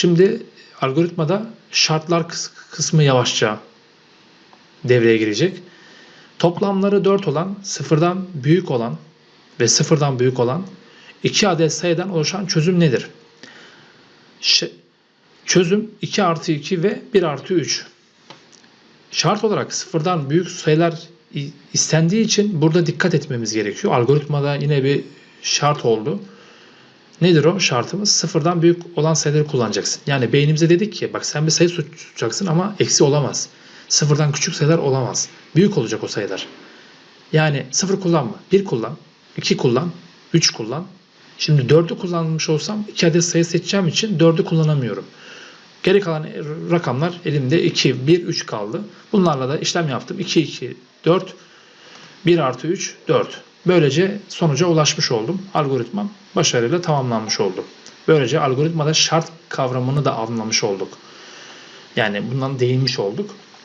Şimdi algoritmada şartlar kıs- kısmı yavaşça devreye girecek. Toplamları 4 olan, sıfırdan büyük olan ve sıfırdan büyük olan iki adet sayıdan oluşan çözüm nedir? Ş- çözüm 2 artı 2 ve 1 artı 3. Şart olarak sıfırdan büyük sayılar istendiği için burada dikkat etmemiz gerekiyor. Algoritmada yine bir şart oldu. Nedir o şartımız? Sıfırdan büyük olan sayıları kullanacaksın. Yani beynimize dedik ki bak sen bir sayı tutacaksın ama eksi olamaz. Sıfırdan küçük sayılar olamaz. Büyük olacak o sayılar. Yani sıfır kullanma. Bir kullan, iki kullan, üç kullan. Şimdi dördü kullanmış olsam iki adet sayı seçeceğim için dördü kullanamıyorum. Geri kalan rakamlar elimde 2, 1, 3 kaldı. Bunlarla da işlem yaptım. 2, 2, 4, 1 artı 3, 4. Böylece sonuca ulaşmış oldum. Algoritmam başarıyla tamamlanmış oldu. Böylece algoritmada şart kavramını da anlamış olduk. Yani bundan değinmiş olduk.